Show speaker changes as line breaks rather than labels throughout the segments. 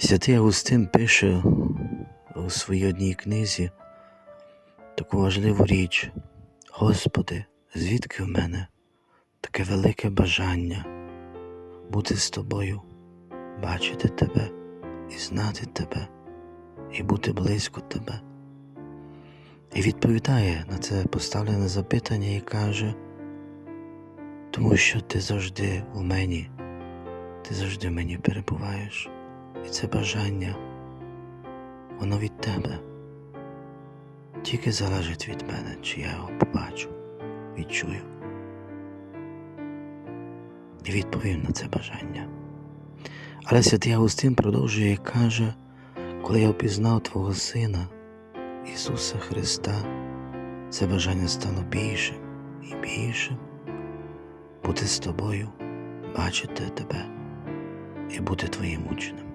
Святий Августин пише у своїй одній книзі таку важливу річ. Господи, звідки в мене таке велике бажання бути з тобою, бачити тебе і знати тебе, і бути близько тебе. І відповідає на це поставлене запитання і каже, тому що ти завжди у мені, ти завжди в мені перебуваєш, і це бажання, воно від тебе. Тільки залежить від мене, чи я його побачу, відчую. І відповім на це бажання. Але святий Августин продовжує і каже, коли я опізнав Твого Сина, Ісуса Христа, це бажання стало більшим і більшим бути з тобою, бачити тебе і бути твоїм учнем.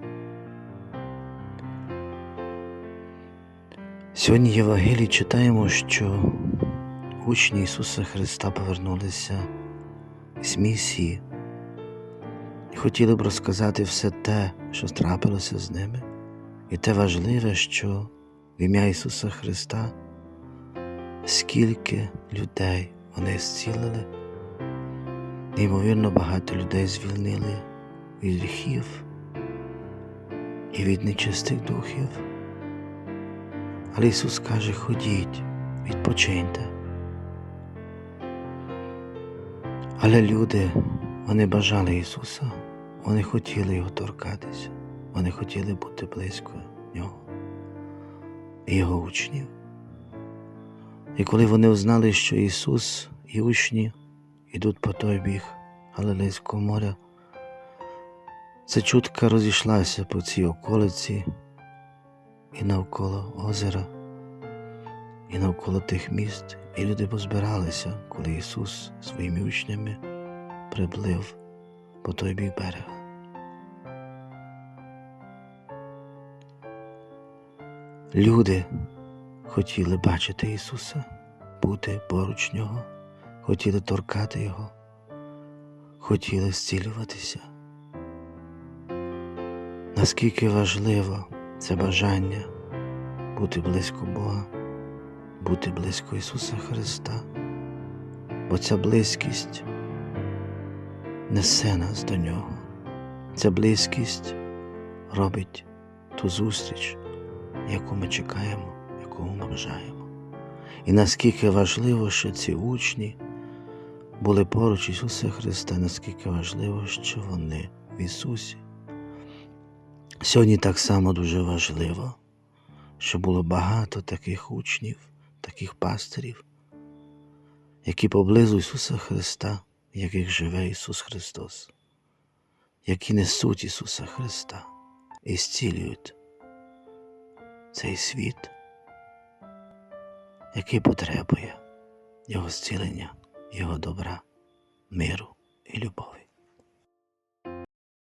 Сьогодні в Євангелії читаємо, що учні Ісуса Христа повернулися з місії і хотіли б розказати все те, що трапилося з ними, і те важливе, що в ім'я Ісуса Христа скільки людей вони зцілили, неймовірно багато людей звільнили від гріхів і від нечистих духів. Але Ісус каже, ходіть, відпочиньте. Але люди, вони бажали Ісуса, вони хотіли Його торкатися, вони хотіли бути близько Нього і Його учнів. І коли вони узнали, що Ісус і учні йдуть по той біг Галилейського моря, ця чутка розійшлася по цій околиці і навколо озера, і навколо тих міст, і люди позбиралися, коли Ісус своїми учнями приплив по той бік берега. Люди хотіли бачити Ісуса, бути поруч Нього, хотіли торкати Його, хотіли зцілюватися. Наскільки важливо це бажання бути близько Бога, бути близько Ісуса Христа, бо ця близькість несе нас до Нього. Ця близькість робить ту зустріч, яку ми чекаємо, яку ми бажаємо. І наскільки важливо, що ці учні були поруч Ісуса Христа, наскільки важливо, що вони в Ісусі. Сьогодні так само дуже важливо, що було багато таких учнів, таких пастирів, які поблизу Ісуса Христа, в яких живе Ісус Христос, які несуть Ісуса Христа і зцілюють цей світ, який потребує Його зцілення, Його добра, миру і любові.